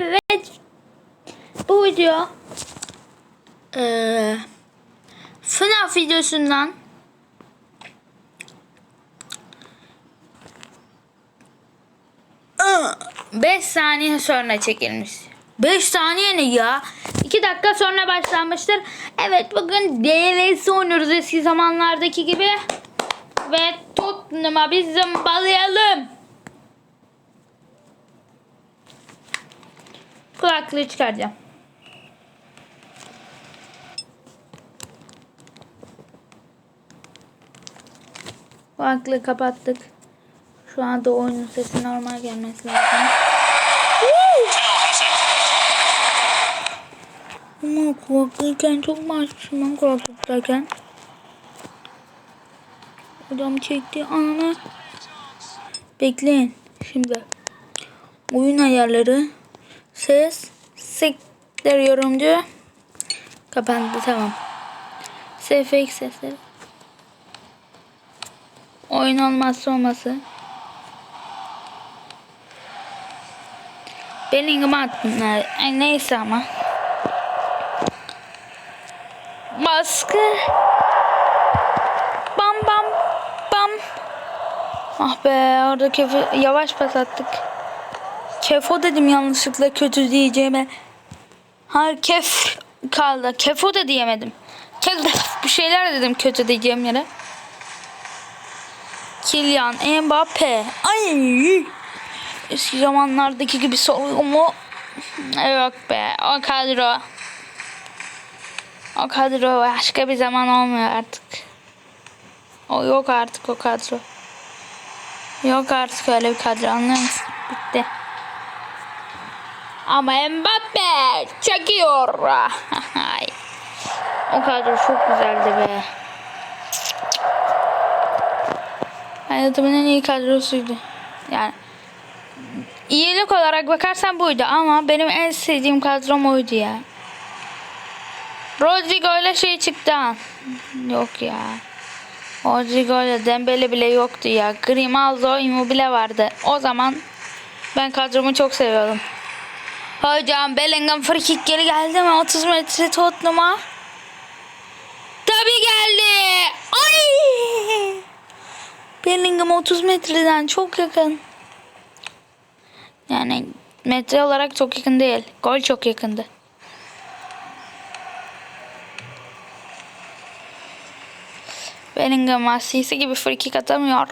Evet. Bu video eee FNAF videosundan 5 saniye sonra çekilmiş. 5 saniye ne ya? 2 dakika sonra başlanmıştır. Evet bugün DLS oynuyoruz eski zamanlardaki gibi. Ve Tottenham'a biz zımbalayalım. Kulaklığı çıkaracağım. Kulaklığı kapattık. Şu anda oyunun sesi normal gelmesi lazım. Ama kulaklıyken çok mu açmışım kulaklıktayken? Adam çekti ananı. Bekleyin. Şimdi. Oyun ayarları. Ses. Sektör yorumcu. Kapandı tamam. SFX sesleri. Oyun olmazsa olması. Bellingham attımlar. Ay, neyse ama. Baskı. Bam bam bam. Ah be orada kefi, yavaş pas attık. Kefo dedim yanlışlıkla kötü diyeceğime. Hayır kef kaldı. Kefo da diyemedim. Kef bir şeyler dedim kötü diyeceğim yere. Kylian Mbappe. Ay. Eski zamanlardaki gibi soruyor mu? Yok be. O kadro. O kadro başka bir zaman olmuyor artık. O yok artık o kadro. Yok artık öyle bir kadro anlıyor musun? Bitti. Ama Mbappe çekiyor. O kadro çok güzeldi be. Hayatımın en iyi kadrosuydu. Yani iyilik olarak bakarsan buydu ama benim en sevdiğim kadrom oydu ya. Rodrigo ile şey çıktı. Yok ya. Rodrigo ile Dembele bile yoktu ya. Grimaldo, Immobile vardı. O zaman ben kadromu çok seviyordum. Hocam Bellingham free kick geri geldi mi? 30 metre Tottenham'a. Tabii geldi. Ay! Bellingham 30 metreden çok yakın. Yani metre olarak çok yakın değil. Gol çok yakındı. Bellingham asisi gibi free kick atamıyor.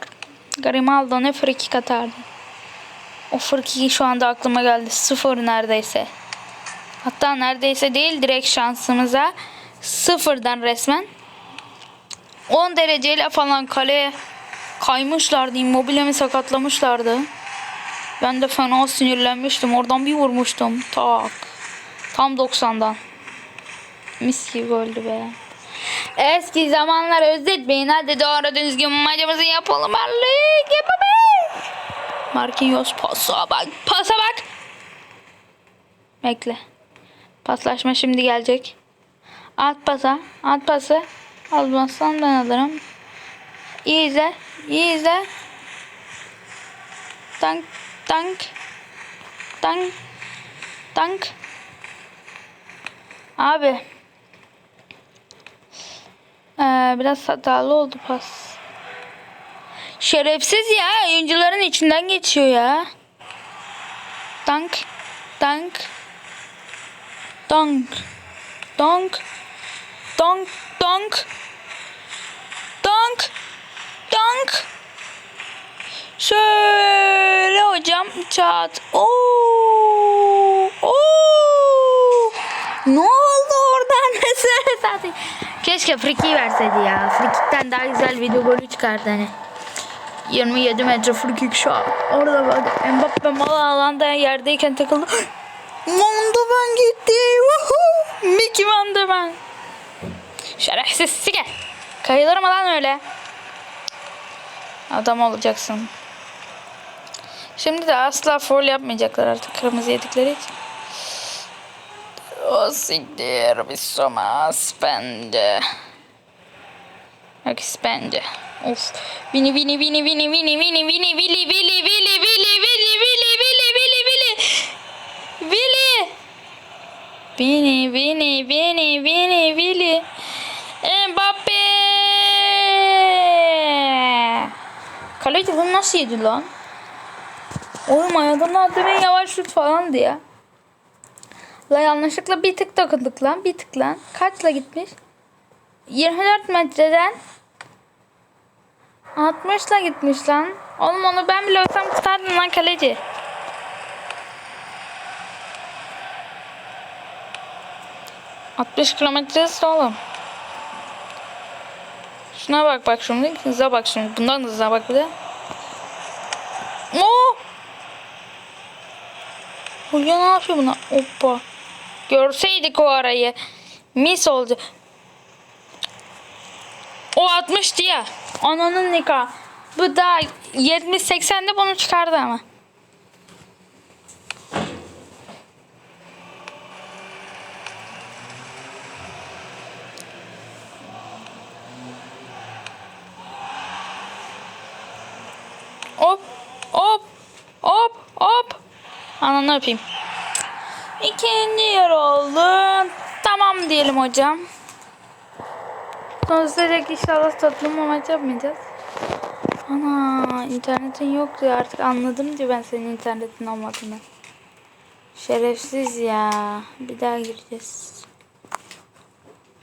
Grimaldo ne free kick atardı. O free kick şu anda aklıma geldi. Sıfır neredeyse. Hatta neredeyse değil direkt şansımıza. Sıfırdan resmen. 10 dereceyle falan kaleye kaymışlardı. Immobile'mi sakatlamışlardı. Ben de fena sinirlenmiştim. Oradan bir vurmuştum. Tak. Tam 90'dan. Mis gibi goldü be. Eski zamanlar özletmeyin. Hadi doğru düzgün maçımızı yapalım. Lig yapalım. Marquinhos pasa bak. Pasa bak. Bekle. Paslaşma şimdi gelecek. At pasa. At pası. Almazsan ben alırım. İyi izle. İyi izle. Tank. Tank. Tank. Tank. Abi. Ee, biraz hatalı oldu pas. Şerefsiz ya. Oyuncuların içinden geçiyor ya. Dank. Dank. Donk. Donk. Donk. Donk. Donk. Donk. Şöyle hocam çat. Oo. Oo. Ne oldu oradan? Keşke friki verseydi ya. Frikikten daha güzel video golü çıkardı hani. 27 metre frikik shot. Orada bak Mbappe mal alanda yerdeyken takıldı. Van de Ven gitti. Woohoo! Mickey Van de Ven. Şerefsiz sike. Kayılır mı lan öyle? Adam olacaksın. Şimdi de asla foul yapmayacaklar artık kırmızı yedikleri için. O siktir bir somas bence. Yok bence. Of. Vini vini vini vini vini vini vini vili vili vili vili vili vili vili vili vili vili Vini, Vini, Vini, Vini, Vini. Mbappe! Kaleci bunu nasıl yedi lan? Oğlum ayağından demeyin yavaş şut falan diye. La yanlışlıkla bir tık dokunduk lan. Bir tık lan. Kaçla gitmiş? 24 metreden 60'la gitmiş lan. Oğlum onu ben bile olsam tutardım lan kaleci. ...60 kilometre hızlı oğlum. Şuna bak bak şimdi. Hıza bak şimdi. Bundan da hıza bak bir de. Oo! Hulya ne yapıyor buna? Hoppa. Görseydik o arayı. Mis oldu. O 60'tı ya. Ananın nikah. Bu da 70-80'de bunu çıkardı ama. Hop hop hop hop. Ananı öpeyim. İkinci yer oldu. Tamam diyelim hocam. Sonsuzlayacak inşallah toplum maç yapmayacağız. Ana internetin yoktu ya artık anladım diye ben senin internetin olmadığını. Şerefsiz ya. Bir daha gireceğiz.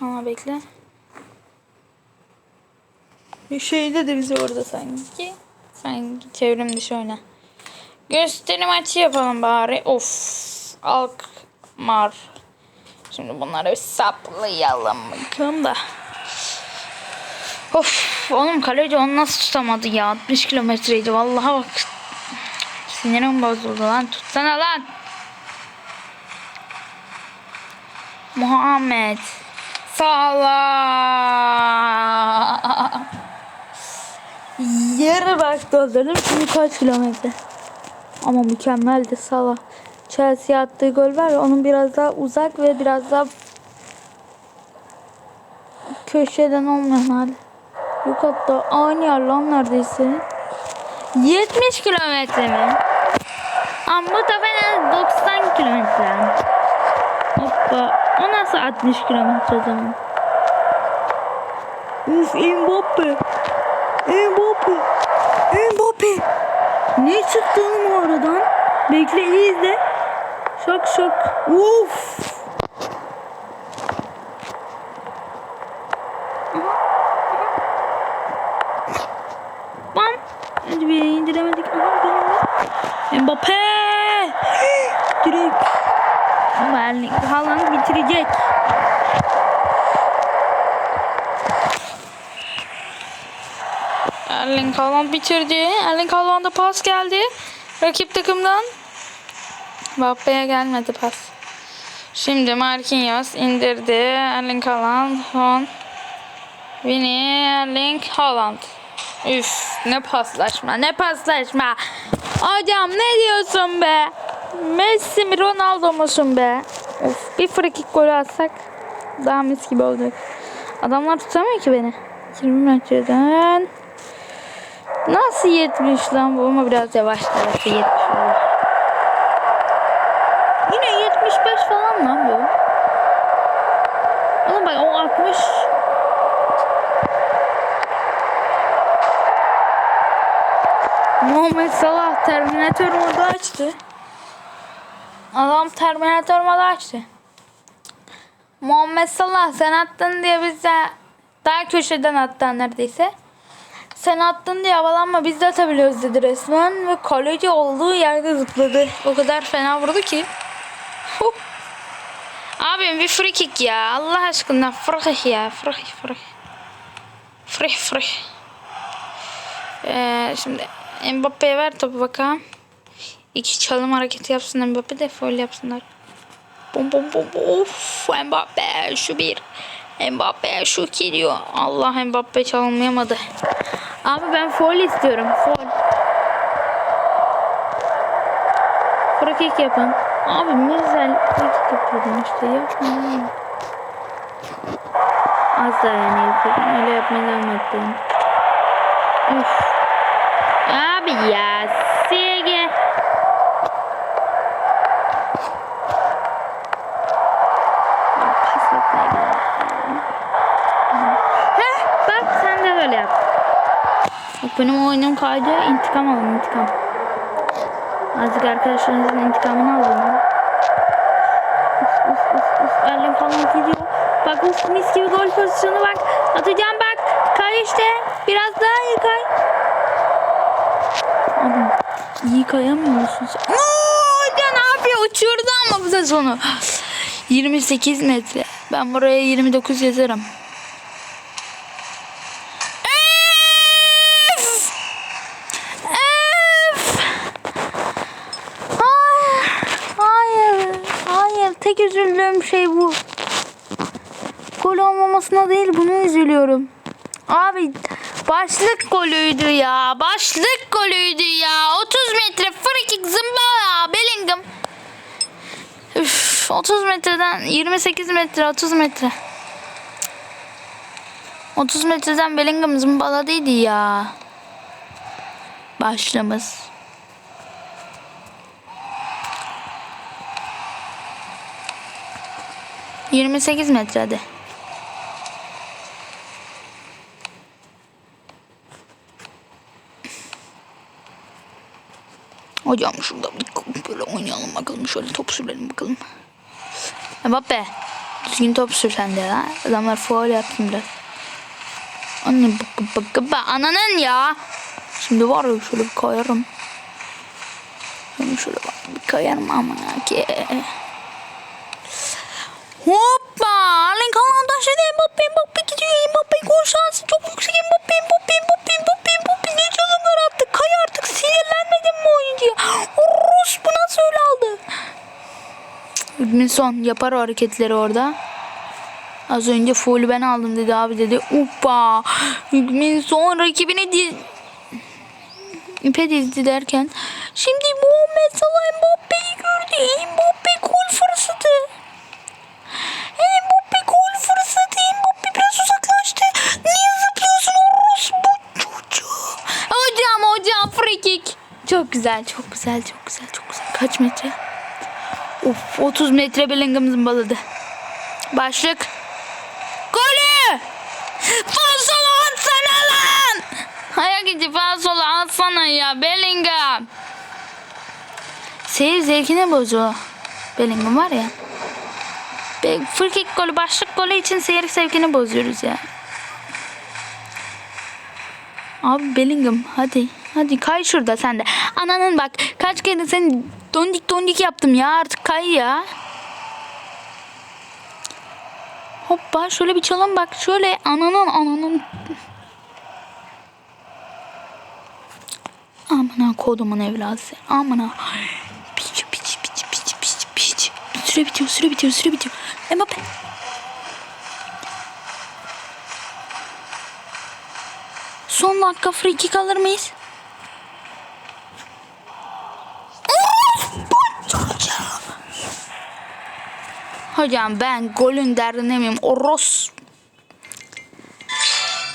Ama bekle. Bir şeyde de bizi orada sanki. Sanki çevrim dışı oyna. Gösteri maçı yapalım bari. Of. Alkmar. Şimdi bunları bir saplayalım bakalım da. Of oğlum kaleci onu nasıl tutamadı ya? 60 kilometreydi vallahi bak. Sinirim bozuldu lan tutsana lan. Muhammed Salah Yere bak doldurdum şimdi kaç kilometre. Ama mükemmeldi Salah Chelsea attığı gol var ya onun biraz daha uzak ve biraz daha köşeden olmayan hali. Yok hatta aynı yer lan neredeyse. 70 kilometre mi? Ama bu da ben 90 kilometre. Hoppa. O nasıl 60 kilometre o zaman? Uf Mbappe. Mbappe. Mbappe. Ne çıktı oğlum o aradan? Bekle iyi izle. Şok şok. Uf. Bam. Hadi bir indiremedik. Aha benim. Mbappe. Direkt. Ama Erling Haaland bitirecek. Haaland bitirdi. Erling Haaland'a pas geldi. Rakip takımdan. Mbappe'ye gelmedi pas. Şimdi Marquinhos indirdi. Erling Haaland. Son. Vini Erling Haaland. Üf ne paslaşma ne paslaşma. Hocam ne diyorsun be? Messi mi Ronaldo musun be? Of bir frikik golü atsak daha mis gibi olacak. Adamlar tutamıyor ki beni. 20 metreden. Nasıl 70 lan bu ama biraz yavaş tarafı 70 olur. Yine 75 falan lan bu. Oğlum bak o 60 Muhammed Salah Terminator modu açtı. Adam Terminator modu açtı. Muhammed Salah sen attın diye bize daha köşeden attı neredeyse. Sen attın diye havalanma biz de atabiliyoruz dedi resmen ve kaleci olduğu yerde zıpladı. O kadar fena vurdu ki. Huh. Abim bir free kick ya. Allah aşkına frih ya. Frih frih. Frih frih. Ee, şimdi Mbappe'ye ver topu bakalım. İki çalım hareketi yapsın Mbappe de foul yapsınlar. Bum bum bum bum. Of Mbappe şu bir. Mbappe şu iki diyor. Allah Mbappe çalmayamadı. Abi ben foul istiyorum. Foul. Free yapın. Abi ne güzel free yapıyordum işte. Yapmayın. Az daha yani yapıyordum. Öyle yapmaya devam. Üf. Abi ya Bak benim oyunum kaydı. İntikam alın intikam. Azıcık arkadaşlarınızın intikamını alın. Uf uf uf uf. Erling Haaland gidiyor. Bak uf mis gibi gol pozisyonu bak. Atacağım bak. Kay işte. Biraz daha iyi kay. Abi iyi kayamıyorsun sen. Oo, ya ne yapıyor? Uçurdu ama bu sonu. 28 metre. Ben buraya 29 yazarım. Öf! Öf! Hayır. Hayır. Hayır. Tek üzüldüğüm şey bu. Gol olmamasına değil bunu üzülüyorum. Abi başlık golüydü ya. Başlık golüydü ya. 30 metre free kick zımbala Bellingham. Üf, 30 metreden 28 metre 30 metre. 30 metreden Bellingham zımbaladıydı ya. Başlamız. Yirmi sekiz metre Hocam şurada böyle oynayalım bakalım. Şöyle top sürelim bakalım. Mbappe. Düzgün top sür sen de ha. Adamlar faul yaptın biraz. Anne bak bak bak ananın ya. Şimdi var ya şöyle bir kayarım. Şöyle şöyle bak bir kayarım aman ki. Hoppa! Erling Haaland taşladı Mbappe Mbappe gidiyor Mbappe gol şansı çok yüksek Mbappe Mbappe Mbappe Mbappe Mbappe ne çalımlar attı kay artık oyuncuya Rus bu nasıl öyle aldı? Hügminson yapar o hareketleri orada. Az önce full ben aldım dedi abi dedi. Hoppa Hügminson rakibine diz İpe dizdi derken. Şimdi Muhammed Salah Mbappe'yi gördü. Mbappe gol fırsatı. Mbappe gol fırsatı. Mbappe biraz uzaklaştı. Niye zıplıyorsun Rus bu çocuğu? Hocam hocam free kick. Çok güzel çok güzel çok güzel çok güzel. Kaç metre? Of 30 metre Bellingham zımbaladı. Başlık. Golü! Falsolu atsana lan! Ayak içi falsolu atsana ya Bellingham. Seyir zevkine bozuyor. Bellingham var ya. Be- Free kick golü, başlık golü için seyir sevkini bozuyoruz ya. Abi Bellingham hadi. Hadi kay şurada sen de. Ananın bak kaç kere seni dondik dondik yaptım ya artık kay ya. Hoppa şöyle bir çalın bak şöyle ananın ananın. Amına kodumun evladı sen. Amına. Piç piç piç piç piç piç. Süre bitiyor süre bitiyor süre bitiyor. Mbappe. Son dakika free kick mıyız? Hocam ben golün derdine miyim? Oros.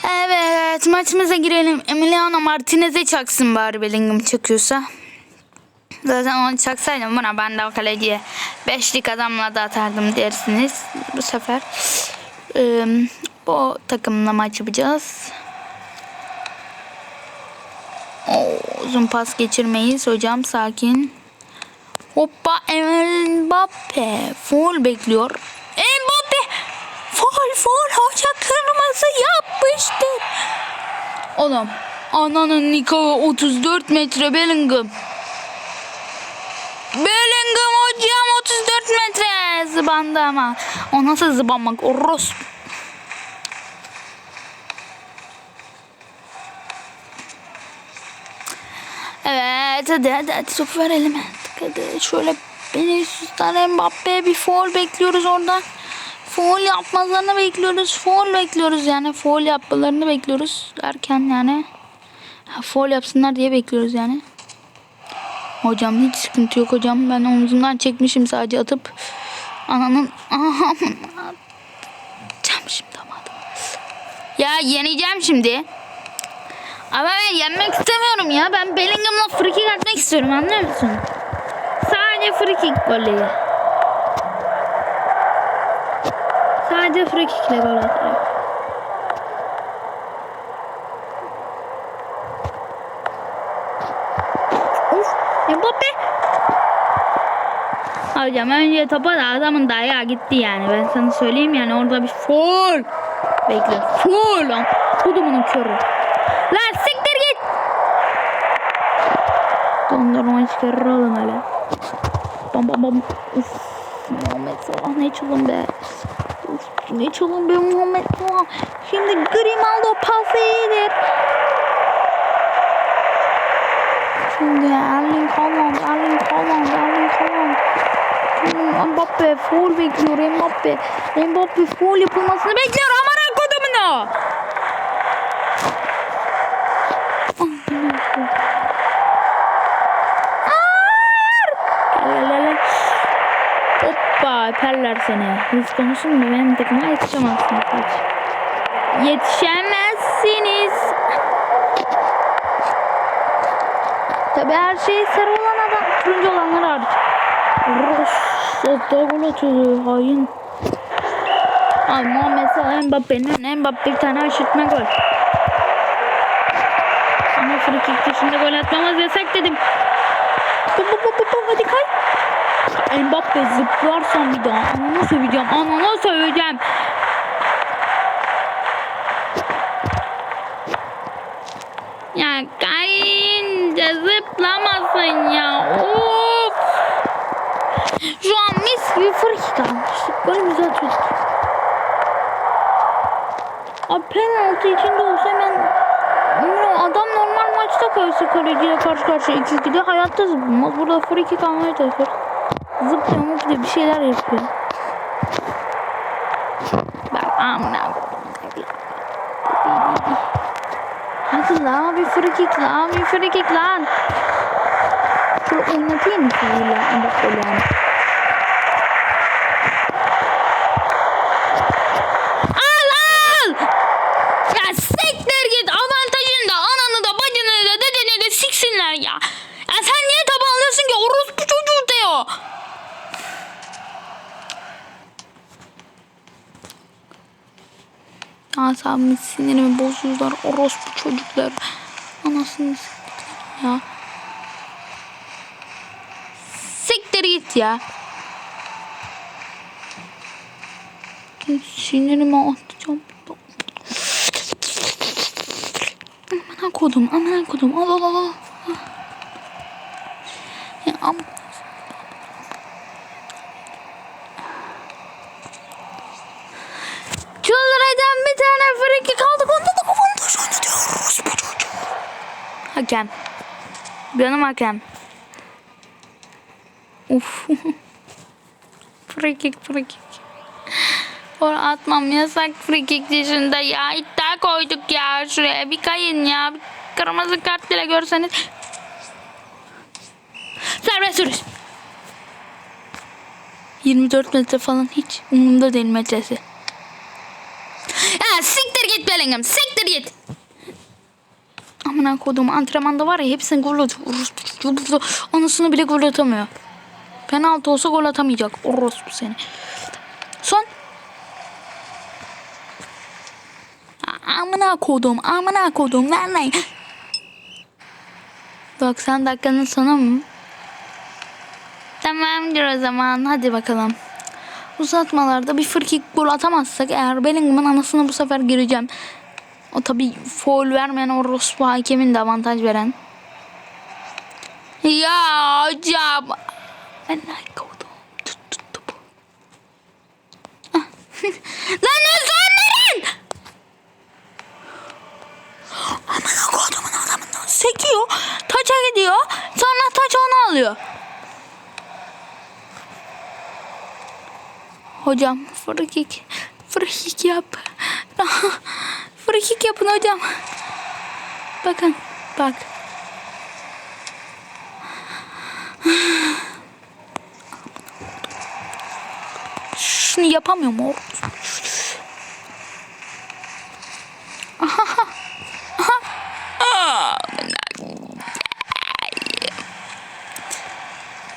Evet maçımıza girelim. Emiliano Martinez'e çaksın bari Bellingham çakıyorsa. Zaten onu çaksaydım buna ben de o kaleciye beşlik adamla da atardım dersiniz. Bu sefer e, bu takımla maç yapacağız. Oo, uzun pas geçirmeyiz hocam sakin. Hoppa Mbappe foul bekliyor. Mbappe foul foul hoca kırmızı yapmıştır. Oğlum ananın nikahı 34 metre Bellingham. Bellingham hocam 34 metre zıbandı ama. O nasıl zıbanmak? O ros. Evet hadi hadi hadi topu ver elime. Hadi şöyle Vinicius'tan Mbappe'ye bir foul bekliyoruz oradan. Foul yapmalarını bekliyoruz. Foul bekliyoruz yani. Foul yapmalarını bekliyoruz derken yani. Foul yapsınlar diye bekliyoruz yani. Hocam hiç sıkıntı yok hocam. Ben omzumdan çekmişim sadece atıp. Ananın. Aha. Cam şimdi ama. Ya yeneceğim şimdi. Ama ben yenmek istemiyorum ya. Ben Bellingham'la free atmak istiyorum anlıyor musun? Sadece free kick golü. Sadece free kick ile gol atarak. Uf, Mbappe. Hocam önce topa da adamın dayağı gitti yani. Ben sana söyleyeyim yani orada bir foul. Bekle. Foul lan. Kudumunun körü. Lan siktir git. Dondurma çıkarır oğlum öyle. Bam bam bam. Uf. Muhammed Salah ne çalın be. Uf, ne çalın be Muhammed Salah. Şimdi Grimaldo pası iyidir. Şimdi Erling Haaland, Erling Haaland, Erling Haaland. Mbappe foul bekliyor Mbappe. Mbappe foul yapılmasını bekliyor. Aman kodumunu. Gel Perler seni. Hız konusunda benim takıma yetişemezsiniz. Kaç. Yetişemezsiniz. Tabi her şey sarı olan adam, turuncu olanlar hariç. Ros, Sota gol atıyordu, hain. Abi Muhammed Salah Mbappe'nin Mbappe bir tane aşırtma gol. Ama free kick dışında gol atmamız yasak dedim. Bum bum bum bum bum hadi kay. Mbappe zıplarsan bir daha ananı söveceğim ananı söveceğim. Ya kayınca zıplamasın ya. Of. Şu an mis gibi free kick almıştık. Böyle güzel çocuk. Abi penaltı içinde olsa hemen adam normal maçta karşı kaleciyle karşı karşıya 2-2'de hayatta zıplamaz. Burada free kick almaya çalışıyor. Zıplıyor mu bir şeyler yapıyor. Bak amına Hadi la bir free kick la bir free kick lan. Şu oynatayım mı sizi la? Bak yani. Al al! Ya siktir git avantajını da ananı da bacını da dedeni de siksinler ya. Ya sen niye tabi alıyorsun ki orospu çocuğu diyor. Asabımı sinirimi bozuyorlar orospu çocuklar. Anasını siktir ya. Siktir git ya. Sinirimi atacağım. Aman kodum, aman kodum. Al al al. Ya am Çıldıracağım bir tane friki kaldık. Onda da avantaj oynatıyoruz bu çocuk. Hakem. Benim hakem. Uf. free kick, free kick. Or atmam yasak free kick dışında ya. İddia koyduk ya şuraya. Bir kayın ya. Bir kırmızı kart bile görseniz. Serbest vuruş. 24 metre falan hiç umurumda değil metresi. Ya siktir git Bellingham. Siktir git. Amına kodum antrenmanda var ya hepsini gol atıyor. Anasını bile gol atamıyor. Penaltı olsa gol atamayacak. Orospu seni. Son. Amına kodum. Amına kodum. Ver lan. 90 dakikanın sonu mu? Tamamdır o zaman. Hadi bakalım. Uzatmalarda bir free kick gol atamazsak eğer Bellingham'ın anasını bu sefer gireceğim. O tabi foul vermeyen o Rospa hakemin de avantaj veren. Ya hocam. Ben ne koydum? Tut tut topu. Ah. Lan ne zorların? Aman kodumun adamından sekiyor. Taça gidiyor. Sonra taç onu alıyor. Hocam. Free kick yap. free kick yapın hocam. Bakın. Bak. Şunu yapamıyorum o.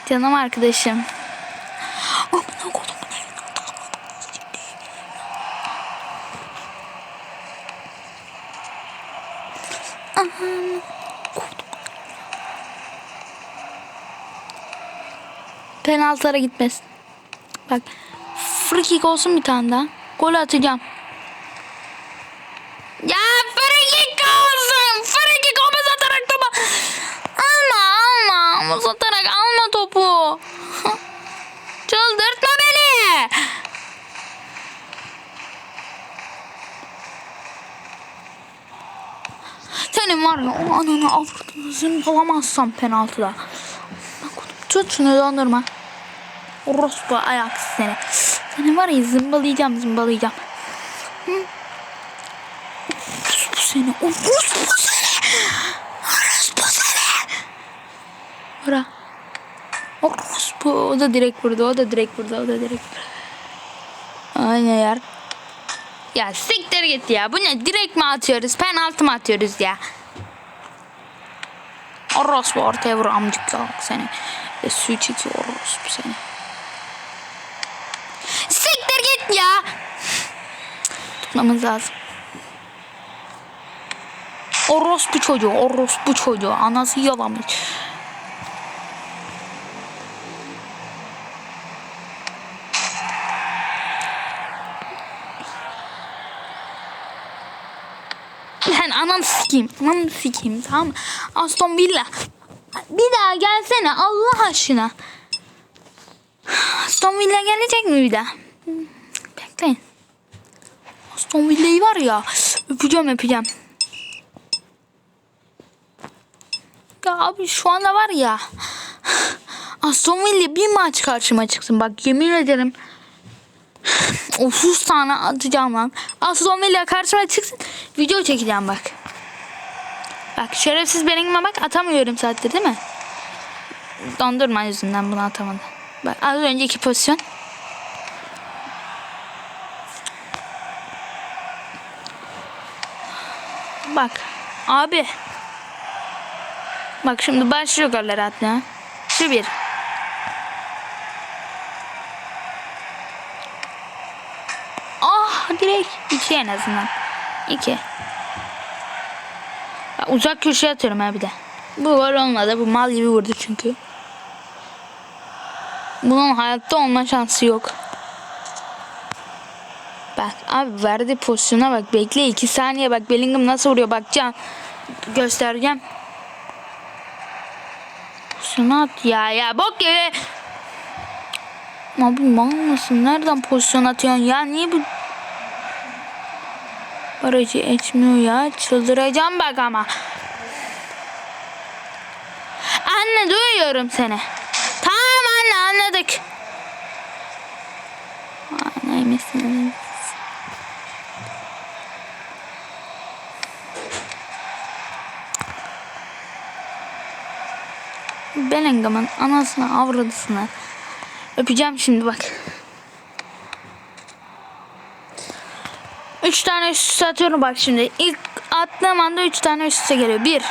Canım arkadaşım. Amına kodumun evine penaltılara gitmesin. Bak free kick olsun bir tane daha. Gol atacağım. Ya free kick olsun. Free kick omuz atarak topu. Alma alma. Omuz atarak alma topu. Çıldırtma beni. Senin var ya o ananı avradını zımbalamazsam penaltıda. Tut şunu dondurma. Orospu ayak seni. Seni var ya zımbalayacağım zımbalayacağım. Hı? Orospu seni. Orospu seni. Orospu seni. Bırak. Orospu. O da direkt vurdu. O da direkt vurdu. O da direkt vurdu. Aynen yer. Ya siktir git ya. Bu ne? Direkt mi atıyoruz? Penaltı mı atıyoruz ya? Orospu ortaya vur amcık ya seni. Ve su içiyor orospu seni. Siktir git ya. Tutmamız lazım. Orospu çocuğu, orospu çocuğu. Anası yalamış. Ben anam sikeyim. Anam sikeyim tamam? Aston Villa. Bir daha gelsene Allah aşkına. Aston Villa gelecek mi bir daha? Bekleyin. Aston Villa'yı var ya öpeceğim öpeceğim. Ya abi şu anda var ya Aston Villa bir maç karşıma çıksın. Bak yemin ederim 30 tane atacağım lan. Aston Villa karşıma çıksın. Video çekeceğim bak. Bak şerefsiz benimle bak atamıyorum saattir değil mi? Dondurma yüzünden bunu atamadı. Bak az önceki pozisyon. Bak abi. Bak şimdi başlıyor goller atmaya. Şu bir. Ah direkt iki en azından. İki. Uzak köşeye atıyorum ha bir de. Bu gol olmadı. Bu mal gibi vurdu çünkü. Bunun hayatta olma şansı yok. Bak abi verdi pozisyona bak. Bekle iki saniye bak. Bellingham nasıl vuruyor bakacağım. Göstereceğim. Pozisyona at ya ya bok gibi. Abi mal mısın? Nereden pozisyon atıyorsun ya? Niye bu Aracı etmiyor ya. Çıldıracağım bak ama. Anne duyuyorum seni. Tamam anne anladık. Anneymişsiniz. Bellingham'ın anasını avradısını öpeceğim şimdi bak. Üç tane üst üste atıyorum bak şimdi. İlk attığım anda üç tane üst üste geliyor. Bir.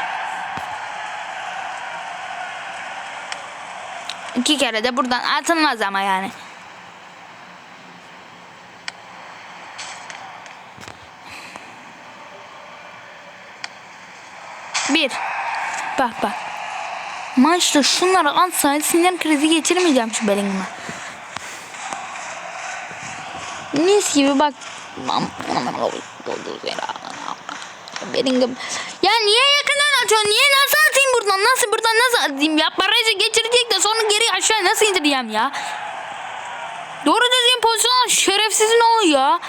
İki kere de buradan atılmaz ama yani. Bir. Bak bak. Maçta şunları atsaydı sinir krizi geçirmeyeceğim şu Bellingham'a. Mis gibi bak. Bellingham. Ya niye yakından atıyorsun? Niye nasıl atayım buradan? Nasıl buradan nasıl atayım ya? Barajı geçirecek de sonra geri aşağı nasıl indireceğim ya? Doğru düzgün pozisyon. Şerefsizin o ya.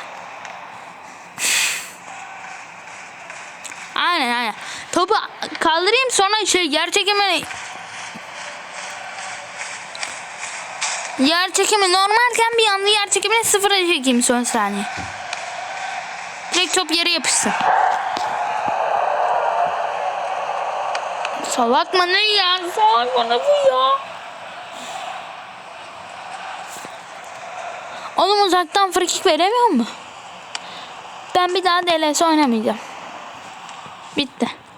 Aynen aynen. Topu kaldırayım sonra şey yer çekimi Yer çekimi normalken bir anda yer çekimini sıfıra çekeyim son saniye. Direkt top yere yapışsın. Salak mı ne ya? Salak mı ne bu ya? Oğlum uzaktan free kick veremiyor mu? Ben bir daha DLS oynamayacağım. Bitti.